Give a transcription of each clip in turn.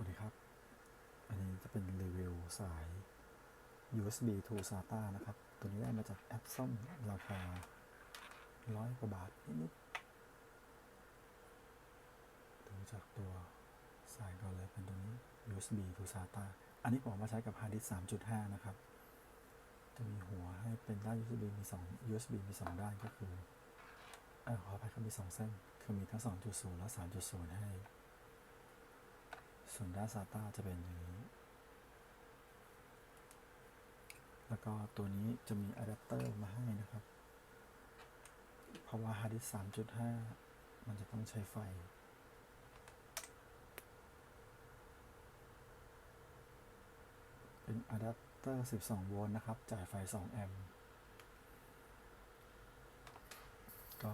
วัสดีครับ อันนี้จะเป็นรีวิวสาย USB to SATA นะครับ ตัวนี้ได้มาจากแอปซ่อมราคาร้อยกว่าบาทนิดๆดูจากตัวสายก่อนเลยเป็นตัวนี้ USB to SATA อันนี้ผมมาใช้กับฮาร์ดดิสก์3.5 นะครับ จะมีหัวให้เป็นด้าน USB มี 2 USB มี 2 ด้านก็คือเออขออภัยครับมี 2 เส้น คือมีทั้ง 2.0 และ 3.0 ให้ ส่วนด้าน SATA จะเป็นอย่างนี้ แล้วก็ตัวนี้จะมีอะแดปเตอร์มาให้นะครับ เพราะว่าฮาร์ดดิสก์3.5 มันจะต้องใช้ไฟเป็นอะแดปเตอร์ 12 โวลต์นะครับ จ่ายไฟ 2 แอมป์ ก็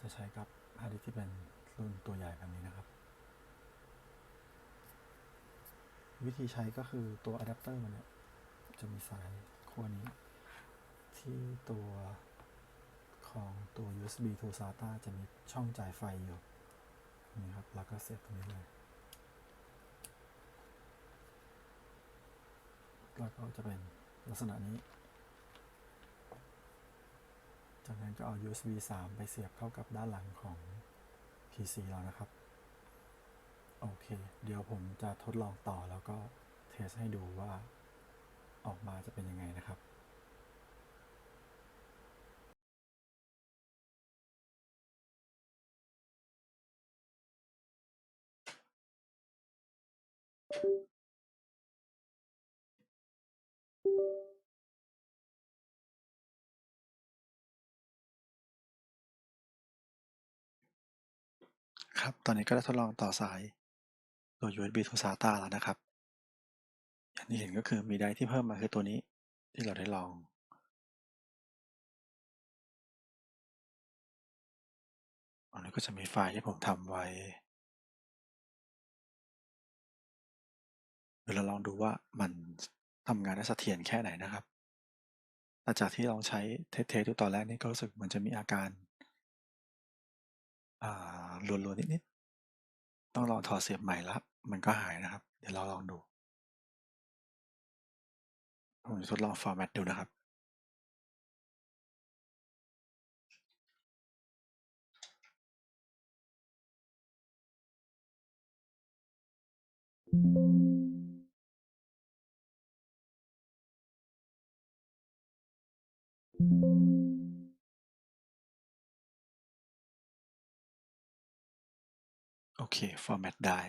จะใช้กับฮาร์ดดิสก์ที่เป็นรุ่นตัวใหญ่แบบนี้นะครับ วิธีใช้ก็คือตัวอะแดปเตอร์มันเนี่ยจะมีสายขั้วนี้ ที่ตัวของตัว USB to SATA จะมีช่องจ่ายไฟอยู่นี่ครับแล้วก็เสียบตรงนี้เลยแล้วก็จะเป็นลักษณะนี้ จากนั้นก็เอา USB 3 ไปเสียบเข้ากับด้านหลังของ PC เรานะครับ โอเค เดี๋ยวผมจะทดลองต่อแล้วก็เทสให้ดูว่าออกมาจะเป็นยังไงนะครับครับ ตอนนี้ก็ได้ทดลองต่อสาย ตัว USB to SATA แล้วนะครับ อย่างที่เห็นก็คือมีไดร์ที่เพิ่มมาคือตัวนี้ที่เราได้ลองอันนี้ก็จะมีไฟล์ที่ผมทำไว้เดี๋ยวเราลองดูว่ามันทำงานได้เสถียรแค่ไหนนะครับหลังจากที่ลองใช้เทสเทสดูตอนแรกนี่ก็รู้สึกมันจะมีอาการอ่าลวนๆนิดๆต้องลองถอดเสียบใหม่ล้ว มันก็หายนะครับ เดี๋ยวเราลองดู ผมจะทดลองฟอร์แมตดูนะครับ โอเค ฟอร์แมตได้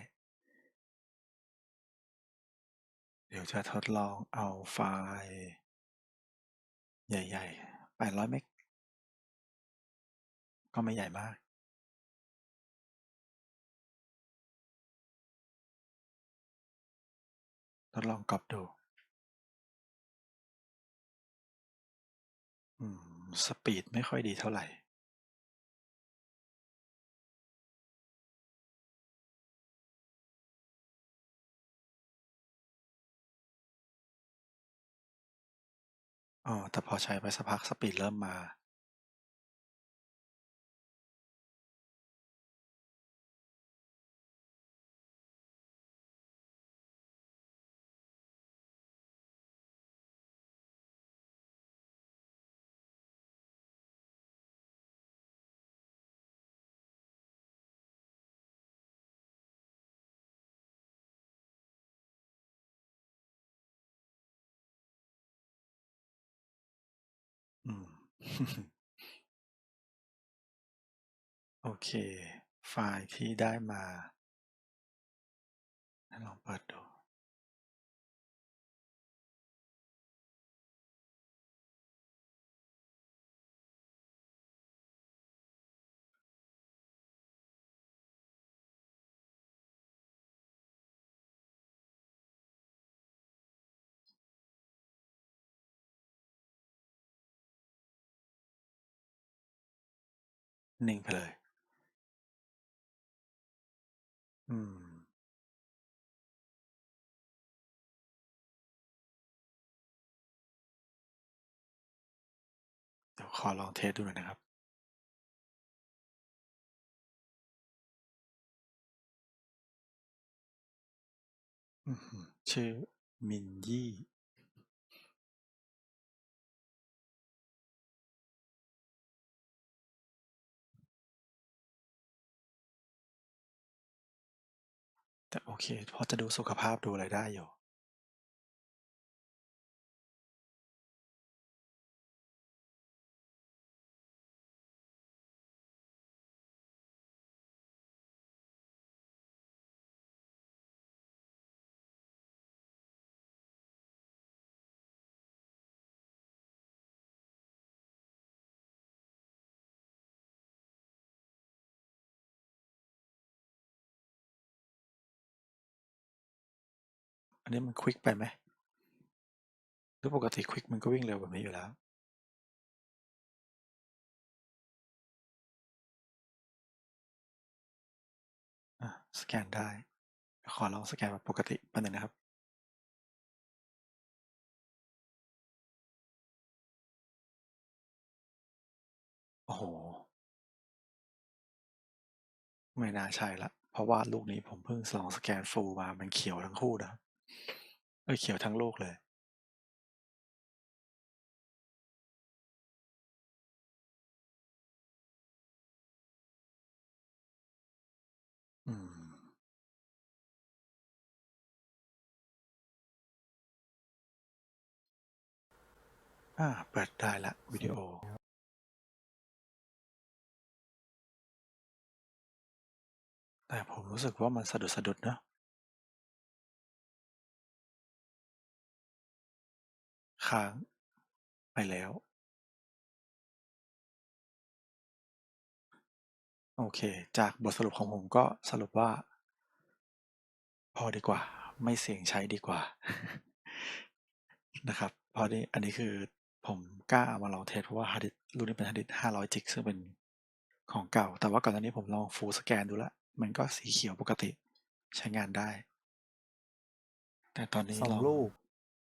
เดี๋ยวจะทดลองเอาไฟล์ใหญ่ ๆ 800 เมก ก็ไม่ใหญ่มาก ทดลองก๊อปดู สปีดไม่ค่อยดีเท่าไหร่ อ๋อ แต่พอใช้ไปสักพักสปีดเริ่มมา โอเค ไฟล์ที่ได้มาลองเปิดดู นิ่งไปเลย อืม เดี๋ยวขอลองเทสดูหน่อยนะครับ อื้อหือชื่อมินยี่ แต่โอเค พอจะดูสุขภาพดูอะไรได้อยู่ นนี้มันควิกไปไหมหรือปกติควิกมันก็วิ่งเร็วแบบนี้อยู่แล้วสแกนได้ ขอลองสแกนแบบปกติแป๊บนึงนะครับ โอ้โห ไม่น่าใช่ละ เพราะว่าลูกนี้ผมเพิ่งลองสแกนฟูลมา มันเขียวทั้งคู่นะครับ เอ้เขียวทั้งโลกเลยอืมอ่าเปิดได้แล้ว วิดีโอ แต่ผมรู้สึกว่ามันสะดุดสะดุดเนอะ ค้างไปแล้ว โอเค จากบทสรุปของผมก็สรุปว่า พอดีกว่า ไม่เสี่ยงใช้ดีกว่า นะครับเพราะนี่อันนี้คือผมกล้าเอามาลองเทสเพราะว่าฮาร์ดดิสก์รุ่นนี้เป็นฮาร์ดดิสก์500 จิกซึ่งเป็นของเก่า แต่ว่าก่อนหน้านี้ผมลองฟูลสแกนดูแล้วมันก็สีเขียวปกติใช้งานได้ แต่ตอนนี้สองลองลูก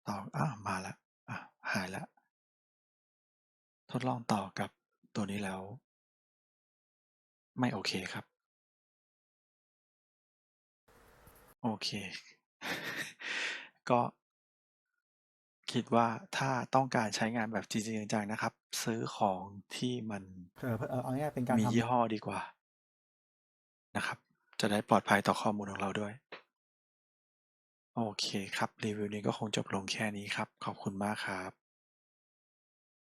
ต่ออ้าวมาแล้วอะ หายแล้วทดลองต่อกับตัวนี้แล้ว ไม่โอเคครับ โอเค ก็คิดว่าถ้าต้องการใช้งานแบบจริงๆจังๆนะครับ ซื้อของที่มันเออเออเอาง่ายๆเป็นการมีทำยี่ห้อดีกว่านะครับ จะได้ปลอดภัยต่อข้อมูลของเราด้วย โอเคครับ รีวิวนี้ก็คงจบลงแค่นี้ครับ ขอบคุณมากครับ